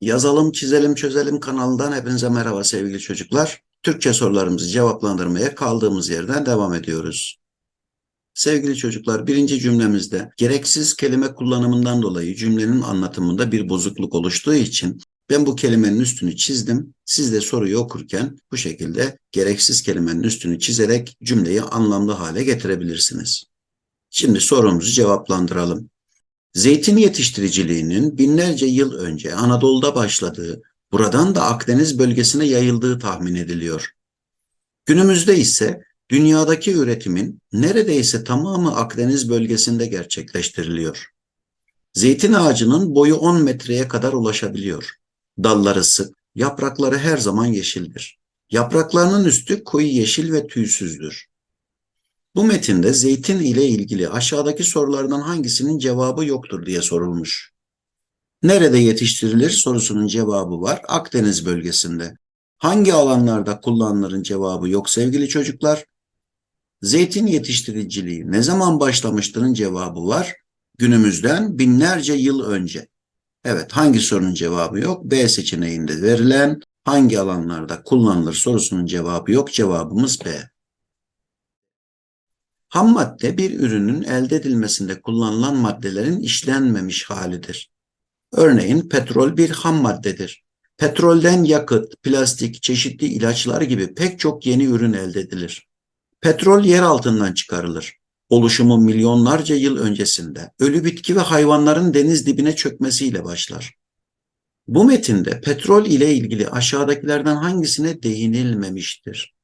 Yazalım, çizelim, çözelim kanalından hepinize merhaba sevgili çocuklar. Türkçe sorularımızı cevaplandırmaya kaldığımız yerden devam ediyoruz. Sevgili çocuklar, birinci cümlemizde gereksiz kelime kullanımından dolayı cümlenin anlatımında bir bozukluk oluştuğu için ben bu kelimenin üstünü çizdim. Siz de soruyu okurken bu şekilde gereksiz kelimenin üstünü çizerek cümleyi anlamlı hale getirebilirsiniz. Şimdi sorumuzu cevaplandıralım. Zeytin yetiştiriciliğinin binlerce yıl önce Anadolu'da başladığı, buradan da Akdeniz bölgesine yayıldığı tahmin ediliyor. Günümüzde ise dünyadaki üretimin neredeyse tamamı Akdeniz bölgesinde gerçekleştiriliyor. Zeytin ağacının boyu 10 metreye kadar ulaşabiliyor. Dalları sık, yaprakları her zaman yeşildir. Yapraklarının üstü koyu yeşil ve tüysüzdür. Bu metinde zeytin ile ilgili aşağıdaki sorulardan hangisinin cevabı yoktur diye sorulmuş. Nerede yetiştirilir sorusunun cevabı var. Akdeniz bölgesinde. Hangi alanlarda kullanılırın cevabı yok sevgili çocuklar. Zeytin yetiştiriciliği ne zaman başlamıştırın cevabı var. Günümüzden binlerce yıl önce. Evet hangi sorunun cevabı yok? B seçeneğinde verilen hangi alanlarda kullanılır sorusunun cevabı yok. Cevabımız B. Ham madde bir ürünün elde edilmesinde kullanılan maddelerin işlenmemiş halidir. Örneğin petrol bir ham maddedir. Petrolden yakıt, plastik, çeşitli ilaçlar gibi pek çok yeni ürün elde edilir. Petrol yer altından çıkarılır. Oluşumu milyonlarca yıl öncesinde ölü bitki ve hayvanların deniz dibine çökmesiyle başlar. Bu metinde petrol ile ilgili aşağıdakilerden hangisine değinilmemiştir?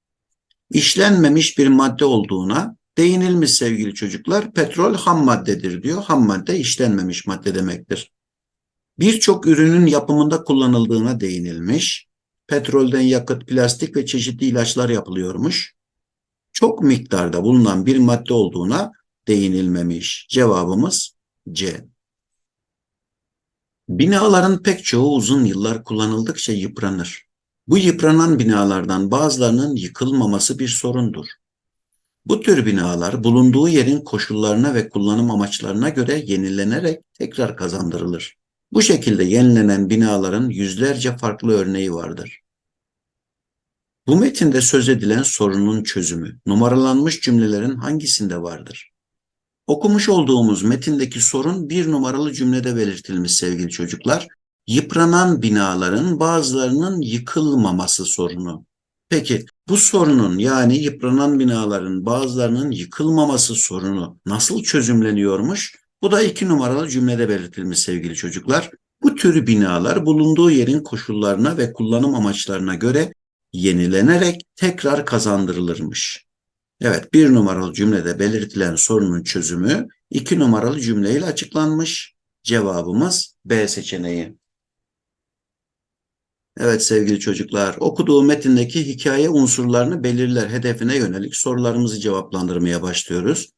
İşlenmemiş bir madde olduğuna değinilmiş sevgili çocuklar. Petrol ham maddedir diyor. Ham madde işlenmemiş madde demektir. Birçok ürünün yapımında kullanıldığına değinilmiş. Petrolden yakıt, plastik ve çeşitli ilaçlar yapılıyormuş. Çok miktarda bulunan bir madde olduğuna değinilmemiş. Cevabımız C. Binaların pek çoğu uzun yıllar kullanıldıkça yıpranır. Bu yıpranan binalardan bazılarının yıkılmaması bir sorundur. Bu tür binalar bulunduğu yerin koşullarına ve kullanım amaçlarına göre yenilenerek tekrar kazandırılır. Bu şekilde yenilenen binaların yüzlerce farklı örneği vardır. Bu metinde söz edilen sorunun çözümü numaralanmış cümlelerin hangisinde vardır? Okumuş olduğumuz metindeki sorun bir numaralı cümlede belirtilmiş sevgili çocuklar. Yıpranan binaların bazılarının yıkılmaması sorunu. Peki bu sorunun yani yıpranan binaların bazılarının yıkılmaması sorunu nasıl çözümleniyormuş? Bu da iki numaralı cümlede belirtilmiş sevgili çocuklar. Bu tür binalar bulunduğu yerin koşullarına ve kullanım amaçlarına göre yenilenerek tekrar kazandırılırmış. Evet bir numaralı cümlede belirtilen sorunun çözümü iki numaralı cümleyle açıklanmış. Cevabımız B seçeneği. Evet sevgili çocuklar, okuduğu metindeki hikaye unsurlarını belirler hedefine yönelik sorularımızı cevaplandırmaya başlıyoruz.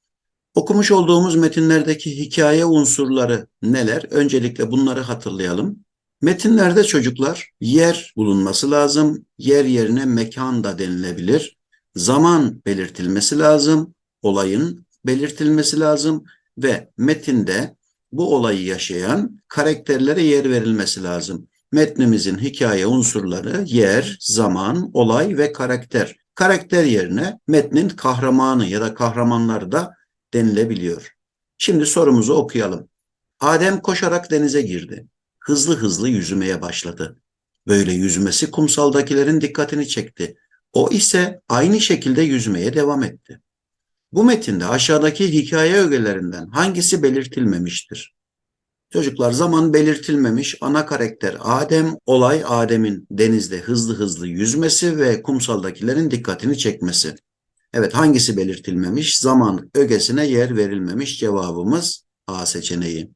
Okumuş olduğumuz metinlerdeki hikaye unsurları neler? Öncelikle bunları hatırlayalım. Metinlerde çocuklar yer bulunması lazım. Yer yerine mekan da denilebilir. Zaman belirtilmesi lazım. Olayın belirtilmesi lazım ve metinde bu olayı yaşayan karakterlere yer verilmesi lazım. Metnimizin hikaye unsurları yer, zaman, olay ve karakter. Karakter yerine metnin kahramanı ya da kahramanları da denilebiliyor. Şimdi sorumuzu okuyalım. Adem koşarak denize girdi. Hızlı hızlı yüzmeye başladı. Böyle yüzmesi kumsaldakilerin dikkatini çekti. O ise aynı şekilde yüzmeye devam etti. Bu metinde aşağıdaki hikaye ögelerinden hangisi belirtilmemiştir? Çocuklar zaman belirtilmemiş ana karakter Adem, olay Adem'in denizde hızlı hızlı yüzmesi ve kumsaldakilerin dikkatini çekmesi. Evet hangisi belirtilmemiş? Zaman ögesine yer verilmemiş cevabımız A seçeneği.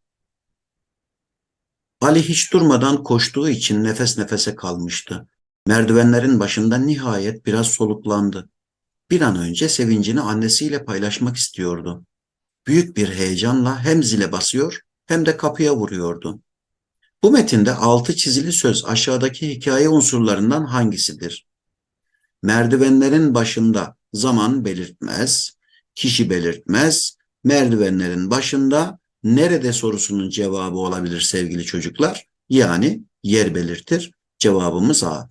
Ali hiç durmadan koştuğu için nefes nefese kalmıştı. Merdivenlerin başında nihayet biraz soluklandı. Bir an önce sevincini annesiyle paylaşmak istiyordu. Büyük bir heyecanla hem zile basıyor hem de kapıya vuruyordu. Bu metinde altı çizili söz aşağıdaki hikaye unsurlarından hangisidir? Merdivenlerin başında zaman belirtmez, kişi belirtmez, merdivenlerin başında nerede sorusunun cevabı olabilir sevgili çocuklar? Yani yer belirtir. Cevabımız A.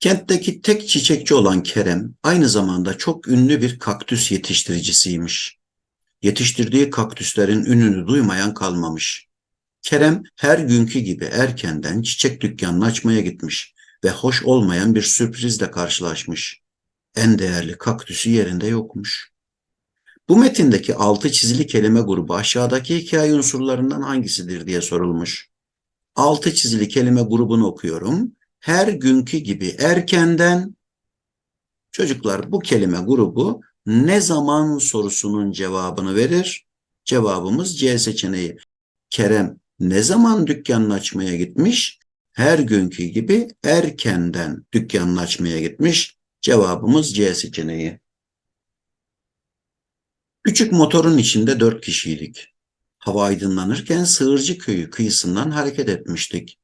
Kentteki tek çiçekçi olan Kerem aynı zamanda çok ünlü bir kaktüs yetiştiricisiymiş. Yetiştirdiği kaktüslerin ününü duymayan kalmamış. Kerem her günkü gibi erkenden çiçek dükkanını açmaya gitmiş ve hoş olmayan bir sürprizle karşılaşmış. En değerli kaktüsü yerinde yokmuş. Bu metindeki altı çizili kelime grubu aşağıdaki hikaye unsurlarından hangisidir diye sorulmuş. Altı çizili kelime grubunu okuyorum. Her günkü gibi erkenden çocuklar bu kelime grubu ne zaman sorusunun cevabını verir? Cevabımız C seçeneği. Kerem ne zaman dükkanını açmaya gitmiş? Her günkü gibi erkenden dükkanını açmaya gitmiş. Cevabımız C seçeneği. Küçük motorun içinde dört kişiydik. Hava aydınlanırken Sığırcı köyü kıyısından hareket etmiştik.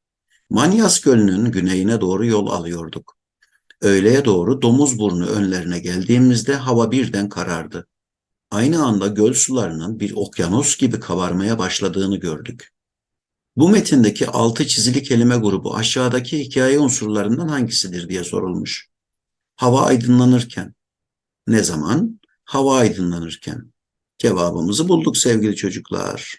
Manyas Gölü'nün güneyine doğru yol alıyorduk. Öğleye doğru Domuzburnu önlerine geldiğimizde hava birden karardı. Aynı anda göl sularının bir okyanus gibi kabarmaya başladığını gördük. Bu metindeki altı çizili kelime grubu aşağıdaki hikaye unsurlarından hangisidir diye sorulmuş. Hava aydınlanırken. Ne zaman? Hava aydınlanırken. Cevabımızı bulduk sevgili çocuklar.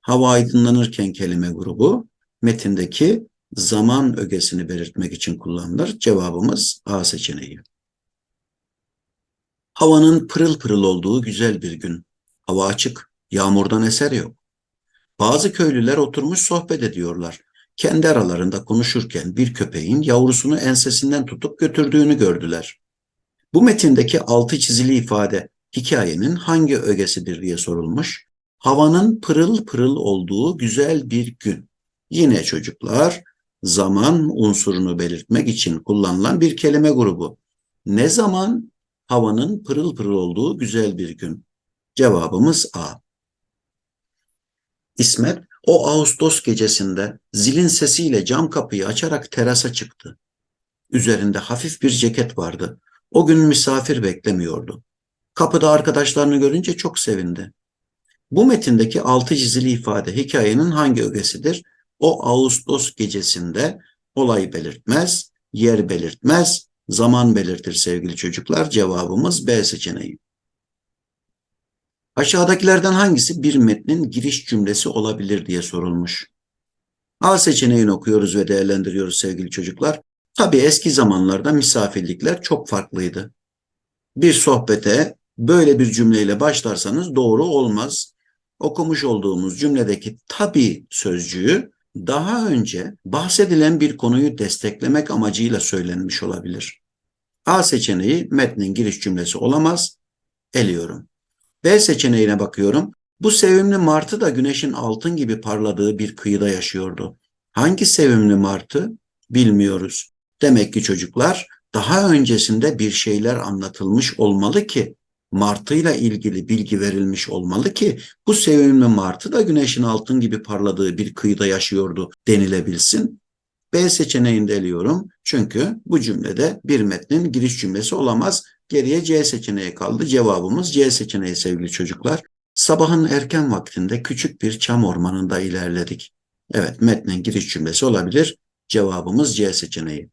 Hava aydınlanırken kelime grubu metindeki zaman ögesini belirtmek için kullanılır. Cevabımız A seçeneği. Havanın pırıl pırıl olduğu güzel bir gün. Hava açık, yağmurdan eser yok. Bazı köylüler oturmuş sohbet ediyorlar. Kendi aralarında konuşurken bir köpeğin yavrusunu ensesinden tutup götürdüğünü gördüler. Bu metindeki altı çizili ifade hikayenin hangi ögesidir diye sorulmuş. Havanın pırıl pırıl olduğu güzel bir gün. Yine çocuklar zaman unsurunu belirtmek için kullanılan bir kelime grubu. Ne zaman havanın pırıl pırıl olduğu güzel bir gün? Cevabımız A. İsmet o Ağustos gecesinde zilin sesiyle cam kapıyı açarak terasa çıktı. Üzerinde hafif bir ceket vardı. O gün misafir beklemiyordu. Kapıda arkadaşlarını görünce çok sevindi. Bu metindeki altı çizili ifade hikayenin hangi ögesidir? O Ağustos gecesinde olay belirtmez, yer belirtmez, zaman belirtir sevgili çocuklar. Cevabımız B seçeneği. Aşağıdakilerden hangisi bir metnin giriş cümlesi olabilir diye sorulmuş. A seçeneğini okuyoruz ve değerlendiriyoruz sevgili çocuklar. Tabii eski zamanlarda misafirlikler çok farklıydı. Bir sohbete böyle bir cümleyle başlarsanız doğru olmaz. Okumuş olduğumuz cümledeki tabii sözcüğü daha önce bahsedilen bir konuyu desteklemek amacıyla söylenmiş olabilir. A seçeneği metnin giriş cümlesi olamaz. Eliyorum. B seçeneğine bakıyorum. Bu sevimli martı da güneşin altın gibi parladığı bir kıyıda yaşıyordu. Hangi sevimli martı? Bilmiyoruz. Demek ki çocuklar daha öncesinde bir şeyler anlatılmış olmalı ki martıyla ilgili bilgi verilmiş olmalı ki bu sevimli martı da güneşin altın gibi parladığı bir kıyıda yaşıyordu denilebilsin. B seçeneğini de. Çünkü bu cümlede bir metnin giriş cümlesi olamaz. Geriye C seçeneği kaldı. Cevabımız C seçeneği sevgili çocuklar. Sabahın erken vaktinde küçük bir çam ormanında ilerledik. Evet metnin giriş cümlesi olabilir. Cevabımız C seçeneği.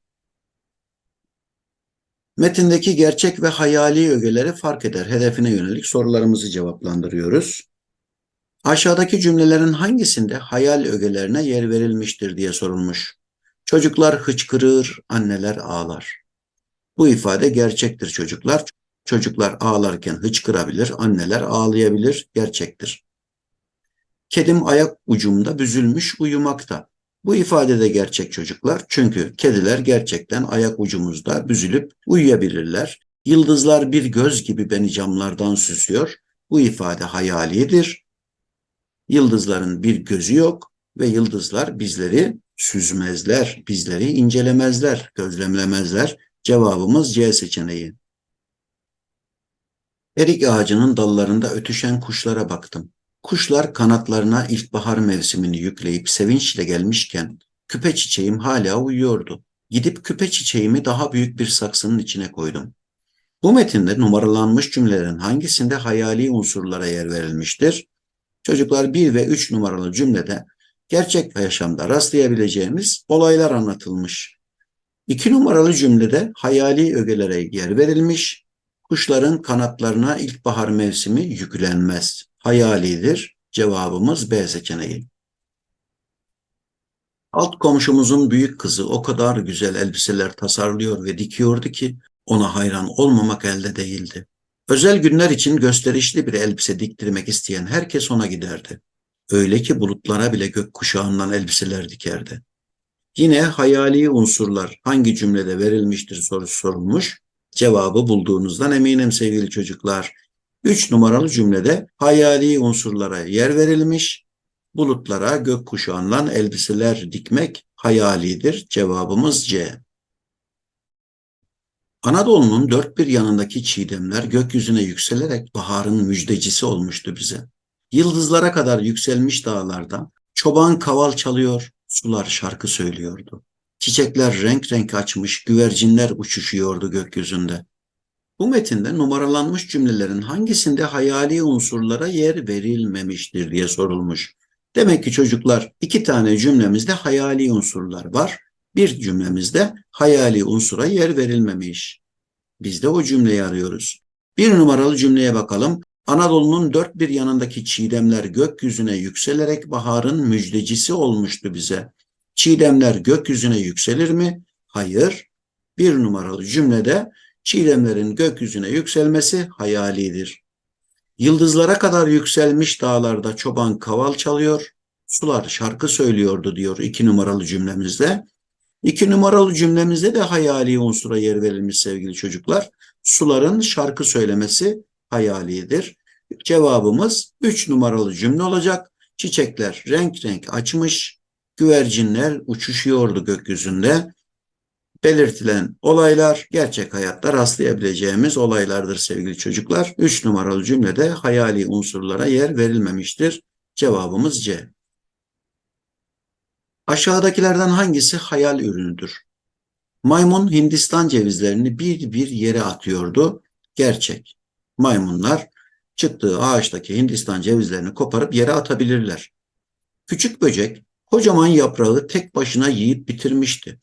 Metindeki gerçek ve hayali ögeleri fark eder. Hedefine yönelik sorularımızı cevaplandırıyoruz. Aşağıdaki cümlelerin hangisinde hayal ögelerine yer verilmiştir diye sorulmuş. Çocuklar hıçkırır, anneler ağlar. Bu ifade gerçektir çocuklar. Çocuklar ağlarken hıçkırabilir, anneler ağlayabilir, gerçektir. Kedim ayak ucumda büzülmüş uyumakta. Bu ifade de gerçek çocuklar. Çünkü kediler gerçekten ayak ucumuzda büzülüp uyuyabilirler. Yıldızlar bir göz gibi beni camlardan süsüyor. Bu ifade hayalidir. Yıldızların bir gözü yok ve yıldızlar bizleri süzmezler, bizleri incelemezler, gözlemlemezler. Cevabımız C seçeneği. Erik ağacının dallarında ötüşen kuşlara baktım. Kuşlar kanatlarına ilkbahar mevsimini yükleyip sevinçle gelmişken küpe çiçeğim hala uyuyordu. Gidip küpe çiçeğimi daha büyük bir saksının içine koydum. Bu metinde numaralanmış cümlelerin hangisinde hayali unsurlara yer verilmiştir? Çocuklar 1 ve 3 numaralı cümlede gerçek yaşamda rastlayabileceğimiz olaylar anlatılmış. İki numaralı cümlede hayali ögelere yer verilmiş. Kuşların kanatlarına ilkbahar mevsimi yüklenmez. Hayalidir. Cevabımız B seçeneği. Alt komşumuzun büyük kızı o kadar güzel elbiseler tasarlıyor ve dikiyordu ki ona hayran olmamak elde değildi. Özel günler için gösterişli bir elbise diktirmek isteyen herkes ona giderdi. Öyle ki bulutlara bile gökkuşağından elbiseler dikerdi. Yine hayali unsurlar hangi cümlede verilmiştir sorusu sorulmuş. Cevabı bulduğunuzdan eminim sevgili çocuklar. Üç numaralı cümlede hayali unsurlara yer verilmiş. Bulutlara gökkuşağından elbiseler dikmek hayalidir. Cevabımız C. Anadolu'nun dört bir yanındaki çiğdemler gökyüzüne yükselerek baharın müjdecisi olmuştu bize. Yıldızlara kadar yükselmiş dağlarda çoban kaval çalıyor, sular şarkı söylüyordu. Çiçekler renk renk açmış, güvercinler uçuşuyordu gökyüzünde. Bu metinde numaralanmış cümlelerin hangisinde hayali unsurlara yer verilmemiştir diye sorulmuş. Demek ki çocuklar iki tane cümlemizde hayali unsurlar var. Bir cümlemizde hayali unsura yer verilmemiş. Biz de o cümleyi arıyoruz. Bir numaralı cümleye bakalım. Anadolu'nun dört bir yanındaki çiğdemler gökyüzüne yükselerek baharın müjdecisi olmuştu bize. Çiğdemler gökyüzüne yükselir mi? Hayır. Bir numaralı cümlede çiğdemlerin gökyüzüne yükselmesi hayalidir. Yıldızlara kadar yükselmiş dağlarda çoban kaval çalıyor, sular şarkı söylüyordu diyor iki numaralı cümlemizde. İki numaralı cümlemizde de hayali unsura yer verilmiş sevgili çocuklar. Suların şarkı söylemesi hayalidir. Cevabımız üç numaralı cümle olacak. Çiçekler renk renk açmış, güvercinler uçuşuyordu gökyüzünde. Belirtilen olaylar gerçek hayatta rastlayabileceğimiz olaylardır sevgili çocuklar. Üç numaralı cümlede hayali unsurlara yer verilmemiştir. Cevabımız C. Aşağıdakilerden hangisi hayal ürünüdür? Maymun Hindistan cevizlerini bir bir yere atıyordu. Gerçek. Maymunlar çıktığı ağaçtaki Hindistan cevizlerini koparıp yere atabilirler. Küçük böcek kocaman yaprağı tek başına yiyip bitirmişti.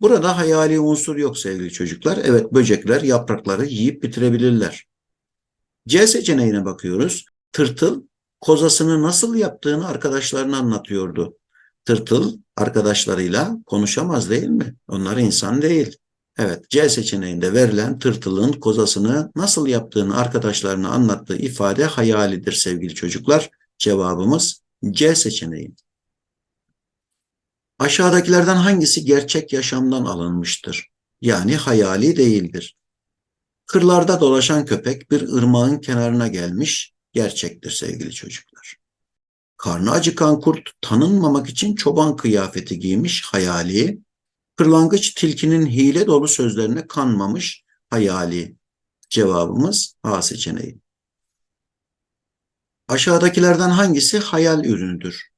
Burada hayali unsur yok sevgili çocuklar. Evet böcekler yaprakları yiyip bitirebilirler. C seçeneğine bakıyoruz. Tırtıl kozasını nasıl yaptığını arkadaşlarına anlatıyordu. Tırtıl arkadaşlarıyla konuşamaz değil mi? Onlar insan değil. Evet C seçeneğinde verilen tırtılın kozasını nasıl yaptığını arkadaşlarına anlattığı ifade hayalidir sevgili çocuklar. Cevabımız C seçeneği. Aşağıdakilerden hangisi gerçek yaşamdan alınmıştır? Yani hayali değildir. Kırlarda dolaşan köpek bir ırmağın kenarına gelmiş, gerçektir sevgili çocuklar. Karnı acıkan kurt tanınmamak için çoban kıyafeti giymiş, hayali. Kırlangıç tilkinin hile dolu sözlerine kanmamış, hayali. Cevabımız A seçeneği. Aşağıdakilerden hangisi hayal ürünüdür?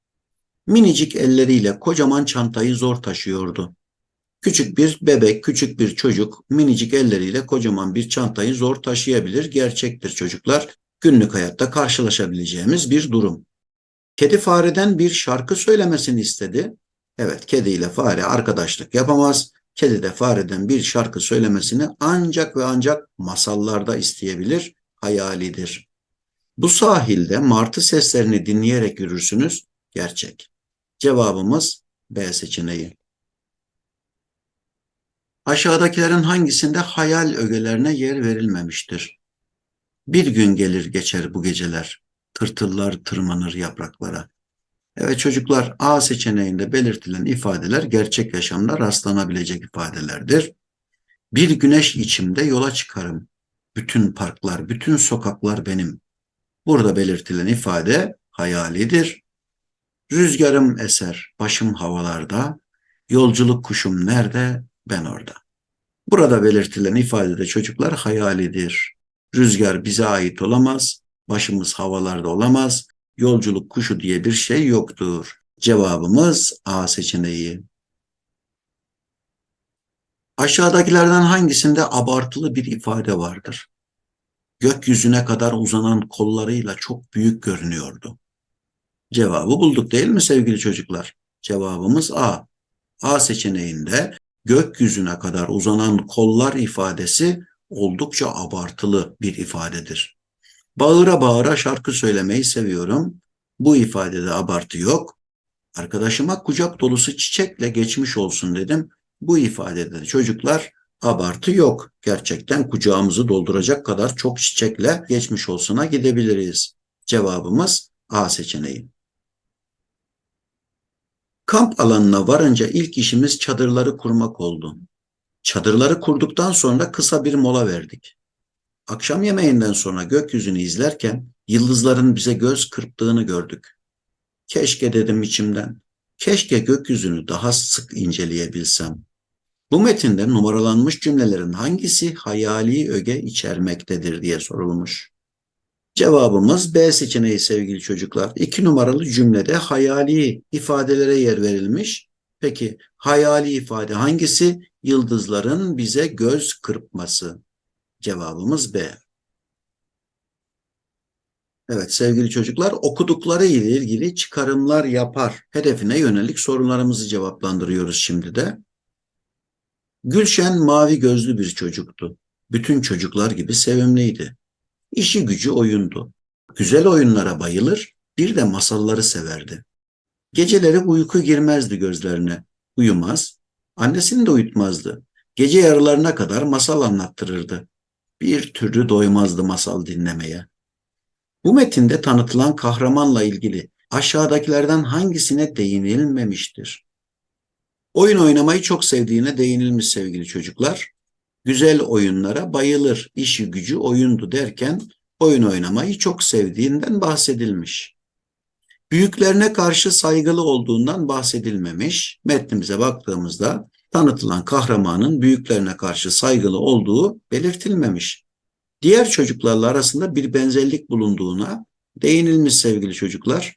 Minicik elleriyle kocaman çantayı zor taşıyordu. Küçük bir bebek, küçük bir çocuk minicik elleriyle kocaman bir çantayı zor taşıyabilir. Gerçektir çocuklar. Günlük hayatta karşılaşabileceğimiz bir durum. Kedi fareden bir şarkı söylemesini istedi. Evet, kedi ile fare arkadaşlık yapamaz. Kedi de fareden bir şarkı söylemesini ancak ve ancak masallarda isteyebilir, hayalidir. Bu sahilde martı seslerini dinleyerek yürürsünüz, gerçek. Cevabımız B seçeneği. Aşağıdakilerin hangisinde hayal ögelerine yer verilmemiştir? Bir gün gelir geçer bu geceler. Tırtıllar tırmanır yapraklara. Evet çocuklar A seçeneğinde belirtilen ifadeler gerçek yaşamda rastlanabilecek ifadelerdir. Bir güneş içimde yola çıkarım. Bütün parklar, bütün sokaklar benim. Burada belirtilen ifade hayalidir. Rüzgarım eser, başım havalarda, yolculuk kuşum nerede, ben orada. Burada belirtilen ifadede çocuklar hayalidir. Rüzgar bize ait olamaz, başımız havalarda olamaz, yolculuk kuşu diye bir şey yoktur. Cevabımız A seçeneği. Aşağıdakilerden hangisinde abartılı bir ifade vardır? Gökyüzüne kadar uzanan kollarıyla çok büyük görünüyordu. Cevabı bulduk değil mi sevgili çocuklar? Cevabımız A. A seçeneğinde gökyüzüne kadar uzanan kollar ifadesi oldukça abartılı bir ifadedir. Bağıra bağıra şarkı söylemeyi seviyorum. Bu ifadede abartı yok. Arkadaşıma kucak dolusu çiçekle geçmiş olsun dedim. Bu ifadede de çocuklar abartı yok. Gerçekten kucağımızı dolduracak kadar çok çiçekle geçmiş olsuna gidebiliriz. Cevabımız A seçeneği. Kamp alanına varınca ilk işimiz çadırları kurmak oldu. Çadırları kurduktan sonra kısa bir mola verdik. Akşam yemeğinden sonra gökyüzünü izlerken yıldızların bize göz kırptığını gördük. Keşke dedim içimden. Keşke gökyüzünü daha sık inceleyebilsem. Bu metinde numaralanmış cümlelerin hangisi hayali öge içermektedir diye sorulmuş. Cevabımız B seçeneği sevgili çocuklar. İki numaralı cümlede hayali ifadelere yer verilmiş. Peki hayali ifade hangisi? Yıldızların bize göz kırpması. Cevabımız B. Evet sevgili çocuklar okudukları ile ilgili çıkarımlar yapar. Hedefine yönelik sorularımızı cevaplandırıyoruz şimdi de. Gülşen mavi gözlü bir çocuktu. Bütün çocuklar gibi sevimliydi. İşi gücü oyundu. Güzel oyunlara bayılır, bir de masalları severdi. Geceleri uyku girmezdi gözlerine. Uyumaz, annesini de uyutmazdı. Gece yarılarına kadar masal anlattırırdı. Bir türlü doymazdı masal dinlemeye. Bu metinde tanıtılan kahramanla ilgili aşağıdakilerden hangisine değinilmemiştir? Oyun oynamayı çok sevdiğine değinilmiş sevgili çocuklar. Güzel oyunlara bayılır, işi gücü oyundu derken oyun oynamayı çok sevdiğinden bahsedilmiş. Büyüklerine karşı saygılı olduğundan bahsedilmemiş. Metnimize baktığımızda tanıtılan kahramanın büyüklerine karşı saygılı olduğu belirtilmemiş. Diğer çocuklarla arasında bir benzerlik bulunduğuna değinilmiş sevgili çocuklar.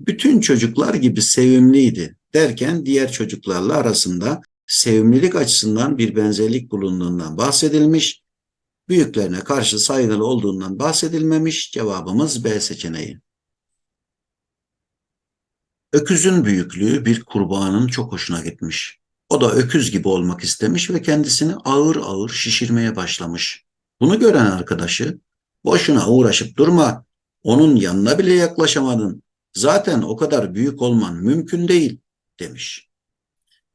Bütün çocuklar gibi sevimliydi derken diğer çocuklarla arasında sevimlilik açısından bir benzerlik bulunduğundan bahsedilmiş. Büyüklerine karşı saygılı olduğundan bahsedilmemiş. Cevabımız B seçeneği. Öküzün büyüklüğü bir kurbanın çok hoşuna gitmiş. O da öküz gibi olmak istemiş ve kendisini ağır ağır şişirmeye başlamış. Bunu gören arkadaşı, boşuna uğraşıp durma, onun yanına bile yaklaşamadın. Zaten o kadar büyük olman mümkün değil, demiş.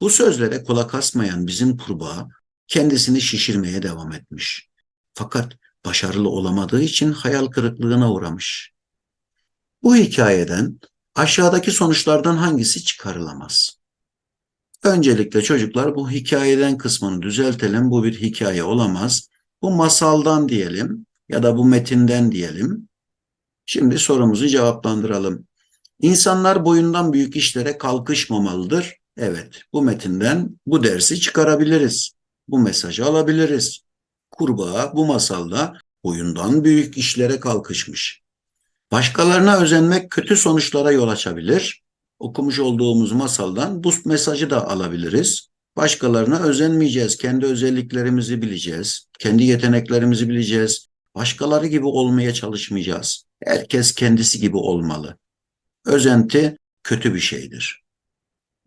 Bu sözlere kulak asmayan bizim kurbağa kendisini şişirmeye devam etmiş. Fakat başarılı olamadığı için hayal kırıklığına uğramış. Bu hikayeden aşağıdaki sonuçlardan hangisi çıkarılamaz? Öncelikle çocuklar bu hikayeden kısmını düzeltelim. Bu bir hikaye olamaz. Bu masaldan diyelim ya da bu metinden diyelim. Şimdi sorumuzu cevaplandıralım. İnsanlar boyundan büyük işlere kalkışmamalıdır. Evet, bu metinden bu dersi çıkarabiliriz. Bu mesajı alabiliriz. Kurbağa bu masalda boyundan büyük işlere kalkışmış. Başkalarına özenmek kötü sonuçlara yol açabilir. Okumuş olduğumuz masaldan bu mesajı da alabiliriz. Başkalarına özenmeyeceğiz. Kendi özelliklerimizi bileceğiz. Kendi yeteneklerimizi bileceğiz. Başkaları gibi olmaya çalışmayacağız. Herkes kendisi gibi olmalı. Özenti kötü bir şeydir.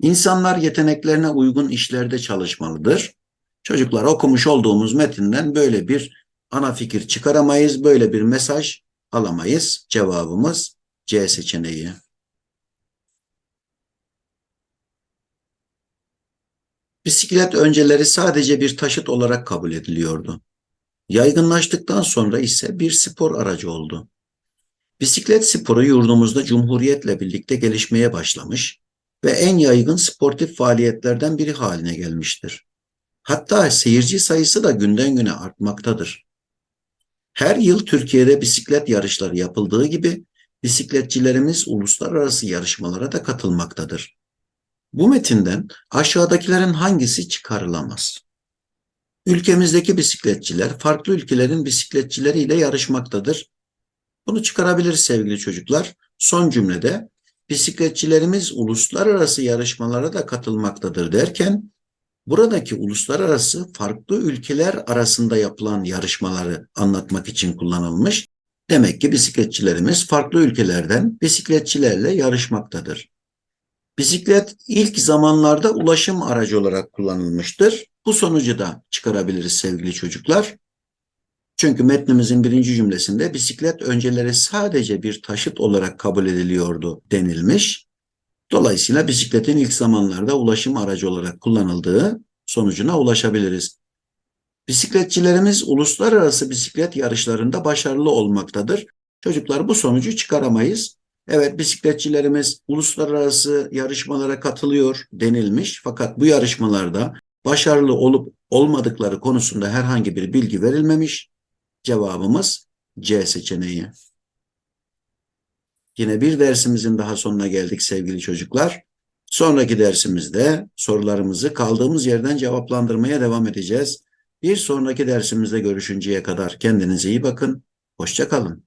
İnsanlar yeteneklerine uygun işlerde çalışmalıdır. Çocuklar okumuş olduğumuz metinden böyle bir ana fikir çıkaramayız, böyle bir mesaj alamayız. Cevabımız C seçeneği. Bisiklet önceleri sadece bir taşıt olarak kabul ediliyordu. Yaygınlaştıktan sonra ise bir spor aracı oldu. Bisiklet sporu yurdumuzda Cumhuriyet'le birlikte gelişmeye başlamış ve en yaygın sportif faaliyetlerden biri haline gelmiştir. Hatta seyirci sayısı da günden güne artmaktadır. Her yıl Türkiye'de bisiklet yarışları yapıldığı gibi bisikletçilerimiz uluslararası yarışmalara da katılmaktadır. Bu metinden aşağıdakilerin hangisi çıkarılamaz? Ülkemizdeki bisikletçiler farklı ülkelerin bisikletçileriyle yarışmaktadır. Bunu çıkarabiliriz sevgili çocuklar. Son cümlede bisikletçilerimiz uluslararası yarışmalara da katılmaktadır derken buradaki uluslararası farklı ülkeler arasında yapılan yarışmaları anlatmak için kullanılmış. Demek ki bisikletçilerimiz farklı ülkelerden bisikletçilerle yarışmaktadır. Bisiklet ilk zamanlarda ulaşım aracı olarak kullanılmıştır. Bu sonucu da çıkarabiliriz sevgili çocuklar. Çünkü metnimizin birinci cümlesinde bisiklet önceleri sadece bir taşıt olarak kabul ediliyordu denilmiş. Dolayısıyla bisikletin ilk zamanlarda ulaşım aracı olarak kullanıldığı sonucuna ulaşabiliriz. Bisikletçilerimiz uluslararası bisiklet yarışlarında başarılı olmaktadır. Çocuklar bu sonucu çıkaramayız. Evet bisikletçilerimiz uluslararası yarışmalara katılıyor denilmiş fakat bu yarışmalarda başarılı olup olmadıkları konusunda herhangi bir bilgi verilmemiş. Cevabımız C seçeneği. Yine bir dersimizin daha sonuna geldik sevgili çocuklar. Sonraki dersimizde sorularımızı kaldığımız yerden cevaplandırmaya devam edeceğiz. Bir sonraki dersimizde görüşünceye kadar kendinize iyi bakın. Hoşça kalın.